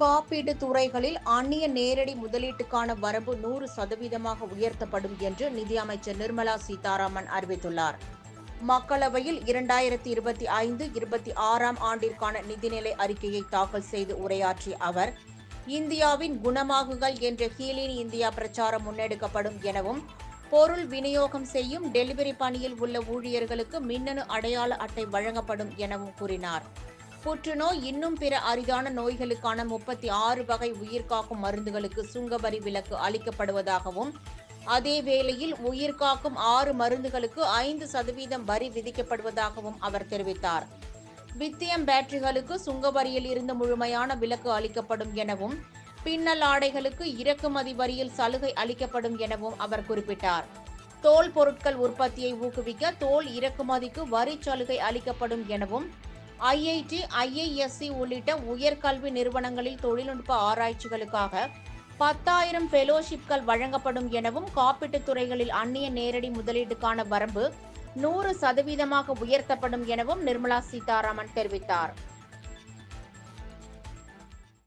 காப்பீடு துறைகளில் அந்நிய நேரடி முதலீட்டுக்கான வரம்பு நூறு சதவீதமாக உயர்த்தப்படும் என்று நிதியமைச்சர் நிர்மலா சீதாராமன் அறிவித்துள்ளார். மக்களவையில் இரண்டாயிரத்தி இருபத்தி ஐந்து இருபத்தி ஆறாம் ஆண்டிற்கான நிதிநிலை அறிக்கையை தாக்கல் செய்து உரையாற்றிய அவர் இந்தியாவின் குணமாகுகள் என்ற ஹீலின் இந்தியா பிரச்சாரம் முன்னெடுக்கப்படும் எனவும் பொருள் விநியோகம் செய்யும் டெலிவரி பணியில் உள்ள ஊழியர்களுக்கு மின்னணு அடையாள அட்டை வழங்கப்படும் எனவும் கூறினார். புற்றுநோய் இன்னும் பிற அரிதான நோய்களுக்கான முப்பத்தி ஆறு வகை உயிர்காக்கும் மருந்துகளுக்கு சுங்கவரி விலக்கு அளிக்கப்படுவதாகவும் அதே வேளையில் உயிர்காக்கும் ஆறு மருந்துகளுக்கு ஐந்து சதவீதம் வரி விதிக்கப்படுவதாகவும் அவர் தெரிவித்தார். லித்தியம் பேட்டரிகளுக்கு சுங்கவரியில் இருந்து முழுமையான விலக்கு அளிக்கப்படும் எனவும் பின்னல் ஆடைகளுக்கு இறக்குமதி வரியில் சலுகை அளிக்கப்படும் எனவும் அவர் குறிப்பிட்டார். தோல் பொருட்கள் உற்பத்தியை ஊக்குவிக்க தோல் இறக்குமதிக்கு வரி சலுகை அளிக்கப்படும் எனவும் ஐஐடி ஐஐஎஸ்சி உள்ளிட்ட உயர்கல்வி நிறுவனங்களில் தொழில்நுட்ப ஆராய்ச்சிகளுக்காக பத்தாயிரம் ஃபெலோஷிப்கள் வழங்கப்படும் எனவும் காப்பீட்டுத் துறைகளில் அந்நிய நேரடி முதலீட்டுக்கான வரம்பு நூறு சதவீதமாக உயர்த்தப்படும் எனவும் நிர்மலா சீதாராமன் தெரிவித்தார்.